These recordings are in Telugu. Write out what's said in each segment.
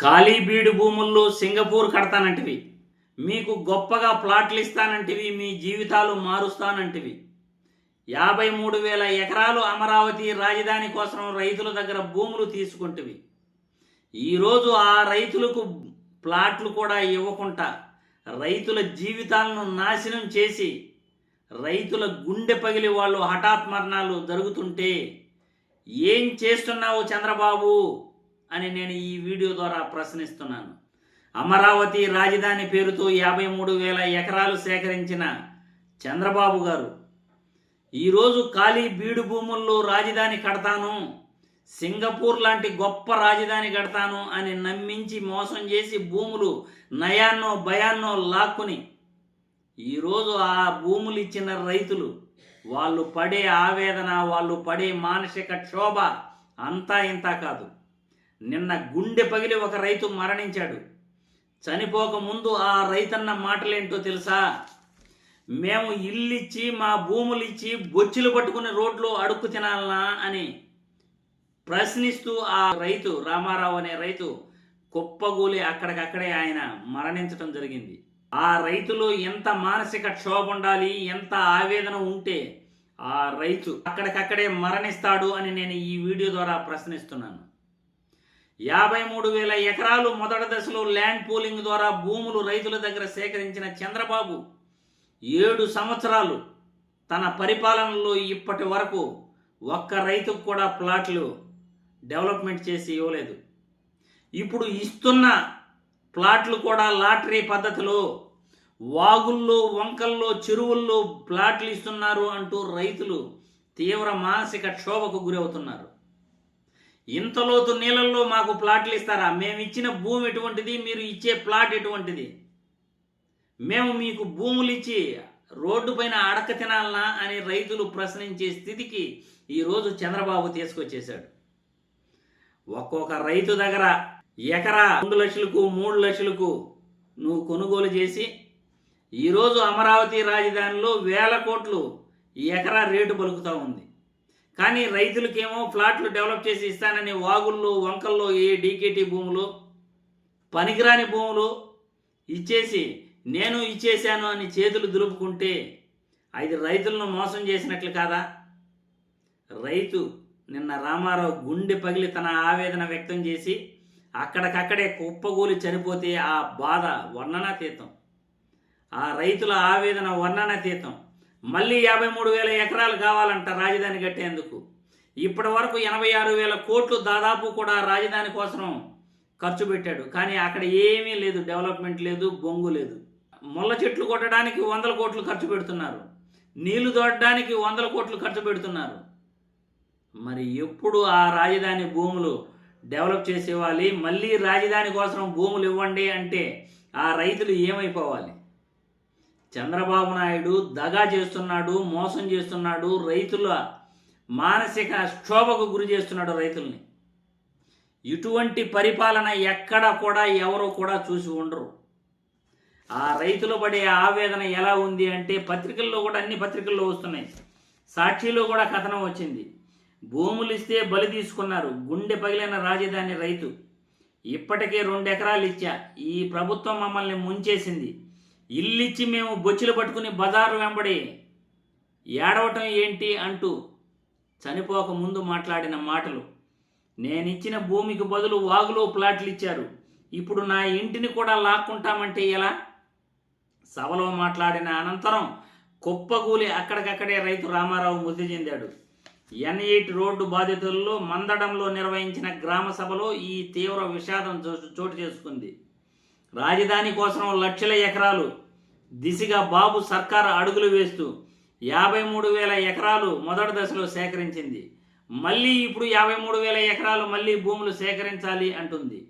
ఖాళీ బీడు భూముల్లో సింగపూర్ కడతానంటివి. మీకు గొప్పగా ప్లాట్లు ఇస్తానంటివి మీ జీవితాలు మారుస్తానంటివి. యాభై మూడు వేల ఎకరాలు అమరావతి రాజధాని కోసం రైతుల దగ్గర భూములు తీసుకుంటివి. ఈరోజు ఆ రైతులకు ప్లాట్లు కూడా ఇవ్వకుండా రైతుల జీవితాలను నాశనం చేసి రైతుల గుండె పగిలి వాళ్ళు హఠాత్ మరణాలు జరుగుతుంటే ఏం చేస్తున్నావు చంద్రబాబు? అని నేను ఈ వీడియో ద్వారా ప్రశ్నిస్తున్నాను. అమరావతి రాజధాని పేరుతో యాభై మూడు వేల ఎకరాలు సేకరించిన చంద్రబాబు గారు ఈరోజు ఖాళీ బీడు భూముల్లో రాజధాని కడతాను సింగపూర్ లాంటి గొప్ప రాజధాని కడతాను అని నమ్మించి మోసం చేసి భూములు నయాన్నో భయాన్నో లాక్కుని ఈరోజు ఆ భూములు ఇచ్చిన రైతులు వాళ్ళు పడే ఆవేదన వాళ్ళు పడే మానసిక క్షోభ అంతా ఇంత కాదు. నిన్న గుండె పగిలి ఒక రైతు మరణించాడు. చనిపోక ముందు ఆ రైతన్న మాటలేంటో తెలుసా? మేము ఇల్లిచ్చి మా భూములు ఇచ్చి బొచ్చులు పట్టుకుని రోడ్లో అడుక్కు తినాలనా అని ప్రశ్నిస్తూ ఆ రైతు రామారావు అనే రైతు కుప్పగూలి అక్కడికక్కడే ఆయన మరణించటం జరిగింది. ఆ రైతులో ఎంత మానసిక క్షోభ ఉండాలి ఎంత ఆవేదన ఉంటే ఆ రైతు అక్కడికక్కడే మరణిస్తాడు అని నేను ఈ వీడియో ద్వారా ప్రశ్నిస్తున్నాను. యాభై మూడు వేల ఎకరాలు మొదటి దశలో ల్యాండ్ పూలింగ్ ద్వారా భూములు రైతుల దగ్గర సేకరించిన చంద్రబాబు ఏడు సంవత్సరాలు తన పరిపాలనలో ఇప్పటి వరకు ఒక్క రైతుకు కూడా ప్లాట్లు డెవలప్మెంట్ చేసి ఇవ్వలేదు. ఇప్పుడు ఇస్తున్న ప్లాట్లు కూడా లాటరీ పద్ధతిలో వాగుల్లో వంకల్లో చెరువుల్లో ప్లాట్లు ఇస్తున్నారు అంటూ రైతులు తీవ్ర మానసిక క్షోభకు గురవుతున్నారు. ఇంతలోతు నీళ్ళల్లో మాకు ప్లాట్లు ఇస్తారా? మేము ఇచ్చిన భూమి ఎటువంటిది? మీరు ఇచ్చే ప్లాట్ ఎటువంటిది? మేము మీకు భూములు ఇచ్చి రోడ్డు పైన అడక తినాలనా అని రైతులు ప్రశ్నించే స్థితికి ఈరోజు చంద్రబాబు తీసుకొచ్చేశాడు. ఒక్కొక్క రైతు దగ్గర ఎకరా రెండు లక్షలకు మూడు లక్షలకు నువ్వు కొనుగోలు చేసి ఈరోజు అమరావతి రాజధానిలో వేల కోట్లు ఈ ఎకరా రేటు పలుకుతూ ఉంది. కానీ రైతులకేమో ఫ్లాట్లు డెవలప్ చేసి ఇస్తానని వాగుల్లో వంకల్లో ఏ డీకేటీ భూములు పనికిరాని భూములు ఇచ్చేసి నేను ఇచ్చేశాను అని చేతులు దులుపుకుంటే అది రైతులను మోసం చేసినట్లు కాదా? రైతు నిన్న రామారావు గుండె పగిలి తన ఆవేదన వ్యక్తం చేసి అక్కడికక్కడే కుప్పగూలి చనిపోతే ఆ బాధ వర్ణనాతీతం. ఆ రైతుల ఆవేదన వర్ణనాతీతం. మళ్ళీ యాభై మూడు వేల ఎకరాలు కావాలంట రాజధాని కట్టేందుకు. ఇప్పటి వరకు ఎనభై ఆరు వేల కోట్లు దాదాపు కూడా రాజధాని కోసం ఖర్చు పెట్టాడు. కానీ అక్కడ ఏమీ లేదు డెవలప్మెంట్ లేదు బొంగు లేదు. ముళ్ళ చెట్లు కొట్టడానికి వందల కోట్లు ఖర్చు పెడుతున్నారు. నీళ్ళు దొడడానికి వందల కోట్లు ఖర్చు పెడుతున్నారు. మరి ఎప్పుడు ఆ రాజధాని భూములు డెవలప్ చేసేవాలి? మళ్ళీ రాజధాని కోసం భూములు ఇవ్వండి అంటే ఆ రైతులు ఏమైపోవాలి? చంద్రబాబు నాయుడు దగా చేస్తున్నాడు మోసం చేస్తున్నాడు రైతుల మానసిక క్షోభకు గురి చేస్తున్నాడు రైతుల్ని. ఇటువంటి పరిపాలన ఎక్కడ కూడా ఎవరు కూడా చూసి ఉండరు. ఆ రైతులు పడే ఆవేదన ఎలా ఉంది అంటే పత్రికల్లో కూడా అన్ని పత్రికల్లో వస్తున్నాయి. సాక్షిలో కూడా కథనం వచ్చింది. భూములు ఇస్తే బలి తీసుకున్నారు. గుండె పగిలిన రాజధాని రైతు. ఇప్పటికే రెండు ఎకరాలు ఇచ్చా. ఈ ప్రభుత్వం మమ్మల్ని ముంచేసింది. ఇల్లిచ్చి మేము బొచ్చులు పట్టుకుని బజారు వెంబడి ఏడవటం ఏంటి అంటూ చనిపోక ముందు మాట్లాడిన మాటలు. నేనిచ్చిన భూమికి బదులు వాగులో ప్లాట్లు ఇచ్చారు. ఇప్పుడు నా ఇంటిని కూడా లాక్కుంటామంటే ఎలా? సభలో మాట్లాడిన అనంతరం కుప్పగూలి అక్కడికక్కడే రైతు రామారావు మృతి చెందాడు. ఎన్ ఎయిట్ రోడ్డు బాధితుల్లో మందడంలో నిర్వహించిన గ్రామ సభలో ఈ తీవ్ర విషాదం చో- చోటు చేసుకుంది. రాజధాని కోసం లక్షల ఎకరాలు. దిశగా బాబు సర్కారు అడుగులు వేస్తూ యాభై మూడు వేల ఎకరాలు మొదటి దశలో సేకరించింది. మళ్ళీ ఇప్పుడు యాభై మూడు వేల ఎకరాలు మళ్ళీ భూములు సేకరించాలి అంటుంది.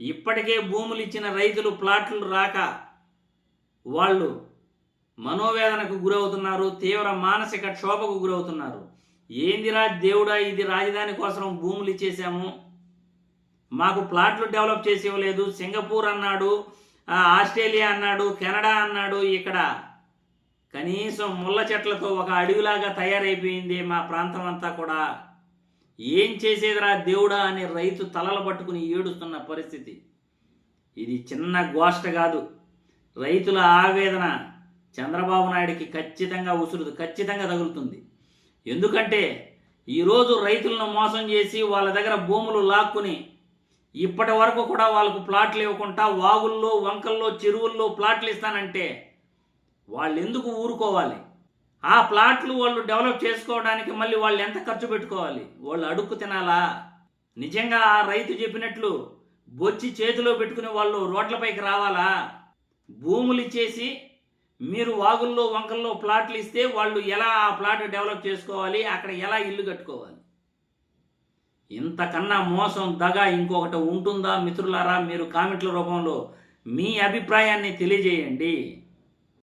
ఇప్పటికే భూములు ఇచ్చిన రైతులు ప్లాట్లు రాక వాళ్ళు మనోవేదనకు గురవుతున్నారు తీవ్ర మానసిక క్షోభకు గురవుతున్నారు. ఏందిరా దేవుడా ఇది రాజధాని కోసం భూములు ఇచ్చేసాము మాకు ప్లాట్లు డెవలప్ చేసి ఇవ్వలేదు. సింగపూర్ అన్నాడు ఆస్ట్రేలియా అన్నాడు కెనడా అన్నాడు ఇక్కడ కనీసం ముళ్ళ చెట్లతో ఒక అడవిలాగా తయారైపోయింది మా ప్రాంతం అంతా కూడా. ఏం చేసేదిరా దేవుడా అని రైతు తలలు పట్టుకుని ఏడుస్తున్న పరిస్థితి. ఇది చిన్న గోష్ట కాదు. రైతుల ఆవేదన చంద్రబాబు నాయుడికి ఖచ్చితంగా ఉసురుదు ఖచ్చితంగా తగులుతుంది. ఎందుకంటే ఈరోజు రైతులను మోసం చేసి వాళ్ళ దగ్గర భూములు లాక్కుని ఇప్పటి వరకు కూడా వాళ్ళకు ప్లాట్లు ఇవ్వకుండా వాగుల్లో వంకల్లో చెరువుల్లో ప్లాట్లు ఇస్తానంటే వాళ్ళు ఎందుకు ఊరుకోవాలి? ఆ ప్లాట్లు వాళ్ళు డెవలప్ చేసుకోవడానికి మళ్ళీ వాళ్ళు ఎంత ఖర్చు పెట్టుకోవాలి? వాళ్ళు అడుక్కు తినాలా? నిజంగా ఆ రైతు చెప్పినట్లు బొచ్చి చేతిలో పెట్టుకుని వాళ్ళు రోడ్లపైకి రావాలా? భూములు ఇచ్చేసి మీరు వాగుల్లో వంకల్లో ప్లాట్లు ఇస్తే వాళ్ళు ఎలా ఆ ప్లాట్ డెవలప్ చేసుకోవాలి? అక్కడ ఎలా ఇల్లు కట్టుకోవాలి? ఇంతకన్నా మోసం దగ ఇంకొకటి ఉంటుందా మిత్రులారా మీరు కామెంట్ల రూపంలో మీ అభిప్రాయాన్ని తెలియజేయండి.